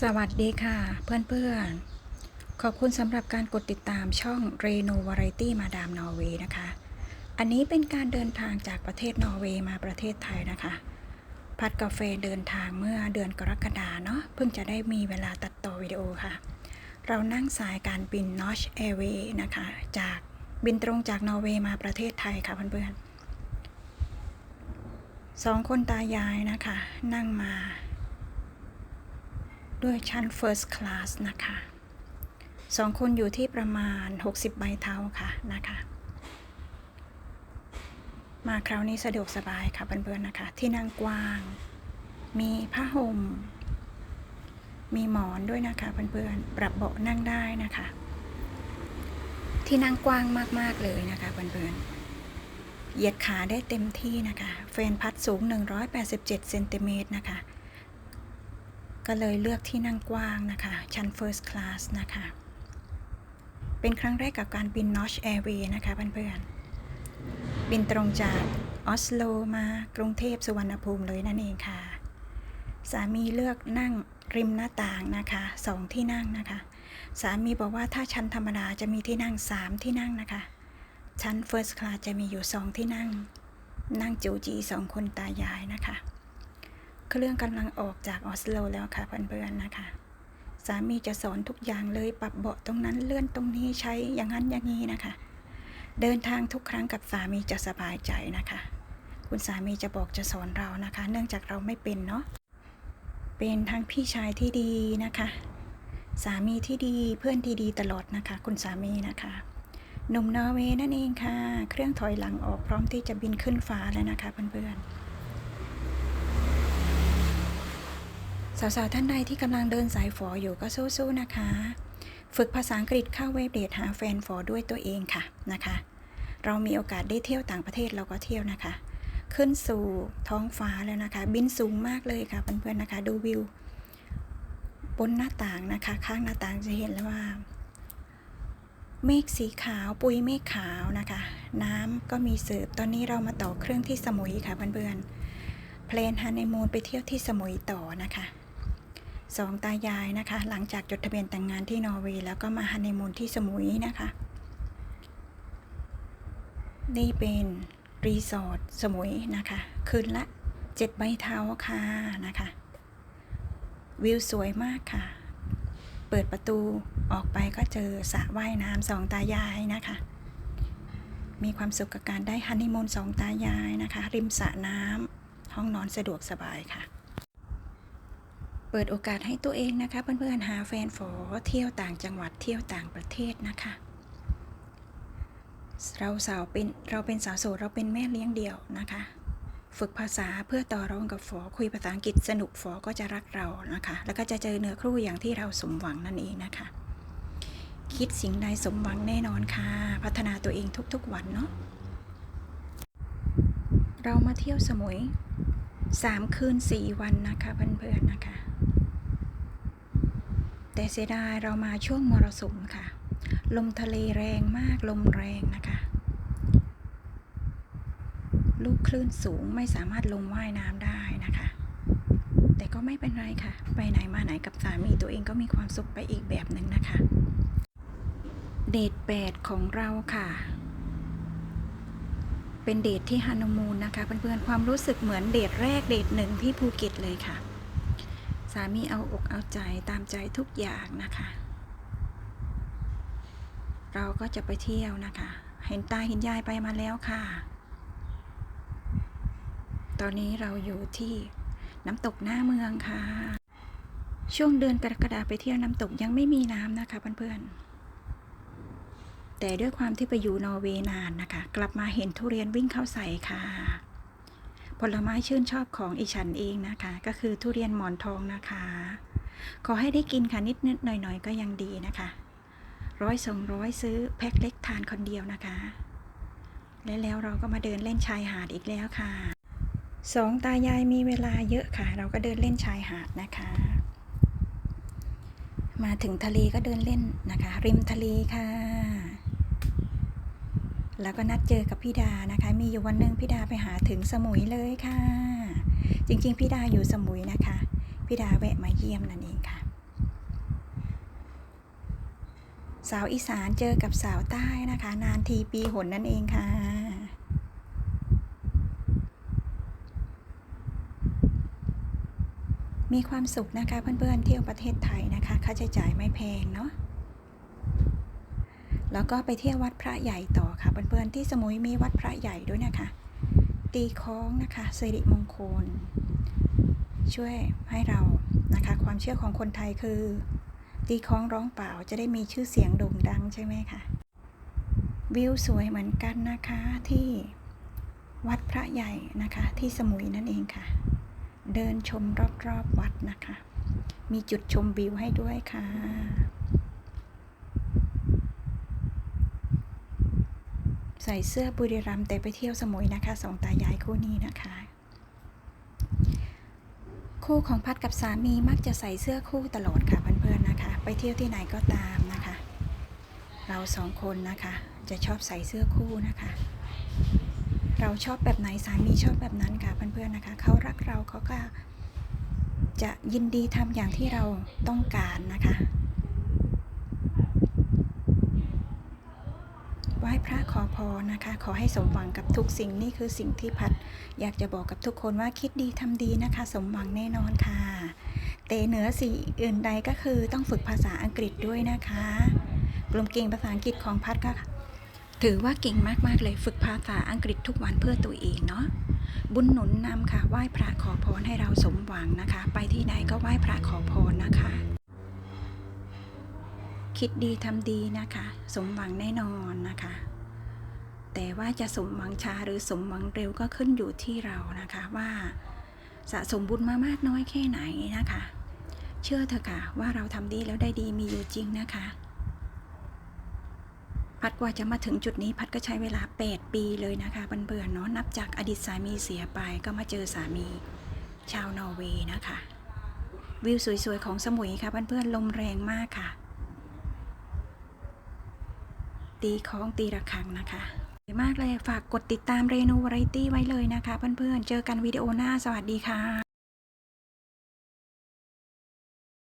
สวัสดีค่ะ เพื่อนๆ ขอบคุณสำหรับการกดติดตามช่อง r e n o Variety มาดามนอร์เวย์นะคะ อันนี้เป็นการเดินทางจากประเทศนอร์เวย์มาประเทศไทยนะคะ พัดกาแฟเดินทางเมื่อเดือนกรกฎาเนาะเพิ่งจะได้มีเวลาตัดต่อวิดีโอค่ะ เรานั่งสายการบิน n o s h Airway นะคะ จากบินตรงจากนอร์เวย์มาประเทศไทยค่ะเพื่อนๆสองคนตายายนะคะ นั่งมา ด้วยชั้น First Class นะคะสองคนอยู่ที่ประมาณ 60 ใบเท้าค่ะนะคะ มาคราวนี้สะดวกสบายค่ะเพื่อนๆนะคะ ที่นั่งกว้าง มีผ้าห่ม มีหมอนด้วยนะคะเพื่อนๆ ปรับเบาะนั่งได้นะคะ ที่นั่งกว้างมากๆเลยนะคะเพื่อนๆ เหยียดขาได้เต็มที่นะคะ เฟนพัดสูง 187 เซนติเมตรนะคะ ก็เลยเลือกที่นั่งกว้างนะคะ ชั้น First Class นะคะ เป็นครั้งแรกกับการบิน Nosh Airway นะคะเพื่อนๆ บินตรงจากออสโลมากรุงเทพสุวรรณภูมิเลยนั่นเองค่ะ สามีเลือกนั่งริมหน้าต่างนะคะสองที่นั่งนะคะ สามีบอกว่าถ้าชั้นธรรมดาจะมีที่นั่งสามที่นั่งนะคะ ชั้น First Class จะมีอยู่สองที่นั่ง นั่งจูจีสองคนตายายนะคะ เครื่องกำลังออกจากออสโลแล้วค่ะเพื่อนๆนะคะ สามีจะสอนทุกอย่างเลยปรับเบาะตรงนั้นเลื่อนตรงนี้ใช้อย่างนั้นอย่างนี้นะคะ เดินทางทุกครั้งกับสามีจะสบายใจนะคะ คุณสามีจะบอกจะสอนเรานะคะ เนื่องจากเราไม่เป็นเนาะเป็นทั้งพี่ชายที่ดีนะคะ สามีที่ดีเพื่อนที่ดีตลอดนะคะ คุณสามีนะคะหนุ่มนอร์เวย์นั่นเองค่ะ เครื่องถอยหลังออกพร้อมที่จะบินขึ้นฟ้าแล้วนะคะเพื่อนๆ สาวๆ ท่านใดที่กำลังเดินสายฝออยู่ก็สู้ๆ นะคะ ฝึกภาษาอังกฤษเข้าเว็บเดทหาแฟนฝอด้วยตัวเองค่ะนะคะ เรามีโอกาสได้เที่ยวต่างประเทศเราก็เที่ยวนะคะ ขึ้นสู่ท้องฟ้าแล้วนะคะ บินสูงมากเลยค่ะเพื่อนๆนะคะ ดูวิว บนหน้าต่างนะคะ ข้างหน้าต่างจะเห็นแล้วว่า เมฆสีขาวปุยเมฆขาวนะคะ น้ำก็มีเสิร์ฟตอนนี้เรามาต่อเครื่องที่สมุยค่ะเพื่อนๆเพลนฮันนีมูนไปเที่ยวที่สมุยต่อนะคะ สองตายายนะคะ หลังจากจดทะเบียนแต่งงานที่นอร์เวย์แล้วก็มาฮันนีมูนที่สมุยนะคะ นี่เป็นรีสอร์ทสมุยนะคะ คืนละเจ็ดใบเท้าค่ะนะคะ วิวสวยมากค่ะ เปิดประตูออกไปก็เจอสระว่ายน้ำสองตายายนะคะ มีความสุขกับการได้ฮันนีมูนสองตายายนะคะ ริมสระน้ำห้องนอนสะดวกสบายค่ะ เปิดโอกาสให้ตัวเองนะคะ เพื่อนๆหาแฟนฝอเที่ยวต่างจังหวัดเที่ยวต่างประเทศนะคะ เราสาวเป็นเราเป็นสาวโสดเราเป็นแม่เลี้ยงเดี่ยวนะคะ ฝึกภาษาเพื่อต่อรองกับฝอคุยภาษาอังกฤษสนุกฝอก็จะรักเรานะคะ แล้วก็จะเจอเนื้อครู่อย่างที่เราสมหวังนั่นเองนะคะ คิดสิ่งใดสมหวังแน่นอนค่ะ พัฒนาตัวเองทุกๆวันเนาะเรามาเที่ยวสมุยสามคืนสี่วันนะคะเพื่อนๆนะคะ แต่เสียดายเรามาช่วงมรสุมค่ะ ลมทะเลแรงมากลมแรงนะคะ ลูกคลื่นสูงไม่สามารถลงว่ายน้ำได้นะคะ แต่ก็ไม่เป็นไรค่ะ ไปไหนมาไหนกับสามีตัวเองก็มีความสุขไปอีกแบบหนึ่งนะคะ เดทแปดของเราค่ะเป็นเดทที่ฮันนมูนนะคะเพื่อนๆความรู้สึกเหมือนเดทแรกเดทหนึ่งที่ภูเก็ตเลยค่ะ สามีเอาอกเอาใจตามใจทุกอย่างนะคะ เราก็จะไปเที่ยวนะคะ เห็นตาเห็นยายไปมาแล้วค่ะ ตอนนี้เราอยู่ที่น้ำตกหน้าเมืองค่ะ ช่วงเดือนกรกฎาไปเที่ยวน้ำตกยังไม่มีน้ำนะคะเพื่อนๆแต่ด้วยความที่ไปอยู่นอร์เวย์นานนะคะ กลับมาเห็นทุเรียนวิ่งเข้าใส่ค่ะ ผลไม้ชื่นชอบของอีฉันเองนะคะ ก็คือทุเรียนหมอนทองนะคะ ขอให้ได้กินค่ะนิดนิดๆหน่อยหน่อยๆ ก็ยังดีนะคะ ร้อยสองร้อยซื้อแพ็คเล็กทานคนเดียวนะคะ และแล้วเราก็มาเดินเล่นชายหาดอีกแล้วค่ะสองตายายมีเวลาเยอะค่ะ เราก็เดินเล่นชายหาดนะคะ มาถึงทะเลก็เดินเล่นนะคะ ริมทะเลค่ะ แล้วก็นัดเจอกับพี่ดานะคะ มีอยู่วันหนึ่งพี่ดาไปหาถึงสมุยเลยค่ะ จริงๆพี่ดาอยู่สมุยนะคะพี่ดาแวะมาเยี่ยมนั่นเองค่ะ สาวอีสานเจอกับสาวใต้นะคะ นานทีปีหนนั่นเองค่ะ มีความสุขนะคะเพื่อนๆเที่ยวประเทศไทยนะคะ ค่าใช้จ่ายไม่แพงเนาะ แล้วก็ไปเที่ยววัดพระใหญ่ต่อค่ะเพื่อนๆที่สมุยมีวัดพระใหญ่ด้วยนะคะ ตีคล้องนะคะสิริมงคล ช่วยให้เรานะคะ ความเชื่อของคนไทยคือ ตีคล้องร้องเปล่าจะได้มีชื่อเสียงโด่งดังใช่ไหมคะวิวสวยเหมือนกันนะคะที่วัดพระใหญ่นะคะ ที่สมุยนั่นเองค่ะ เดินชมรอบๆวัดนะคะ มีจุดชมวิวให้ด้วยค่ะ ใส่เสื้อบุรีรัมย์แต่ไปเที่ยวสมุยนะคะสองตายายคู่นี้นะคะ คู่ของพัดกับสามีมักจะใส่เสื้อคู่ตลอดค่ะเพื่อนๆนะคะ ไปเที่ยวที่ไหนก็ตามนะคะ เราสองคนนะคะจะชอบใส่เสื้อคู่นะคะ เราชอบแบบไหนสามีชอบแบบนั้นค่ะเพื่อนๆนะคะเขารักเราเขาก็จะยินดีทำอย่างที่เราต้องการนะคะ ไหว้ พระขอพรนะคะ ขอให้สมหวังกับทุกสิ่งนี่คือสิ่งที่พัด อยากจะบอกกับทุกคนว่าคิดดีทำดีนะคะ สมหวังแน่นอนค่ะแต่เหนือสิ่งอื่นใดก็คือต้องฝึกภาษาอังกฤษด้วยนะคะ กลุ่มเก่งภาษาอังกฤษของพัดก็ถือว่าเก่งมากๆเลยฝึกภาษาอังกฤษทุกวันเพื่อตัวเองเนาะบุญหนุนนำค่ะไหว้พระขอพรให้เราสมหวังนะคะ ไปที่ไหนก็ไหว้พระขอพรนะคะ คิดดีทำดีนะคะ สมหวังแน่นอนนะคะ แต่ว่าจะสมหวังช้าหรือสมหวังเร็วก็ขึ้นอยู่ที่เรานะคะว่าสะสมบุญมามากน้อยแค่ไหนนะคะ เชื่อเถอะค่ะว่าเราทำดีแล้วได้ดีมีอยู่จริงนะคะ พัดกว่าจะมาถึงจุดนี้พัดก็ใช้เวลา 8 ปีเลยนะคะเบื่อเนาะนับจากอดีตสามีเสียไปก็มาเจอสามี ชาวนอร์เวย์นะคะ วิวสวยๆของสมุยค่ะเพื่อนๆลมแรงมากค่ะตีคล้องตีระฆังนะคะ วยมากเลย ฝากกดติดตามเรนูวาไรตี้ไว้เลยนะคะเพื่อนๆ เจอกันวิดีโอหน้า สวัสดีค่ะ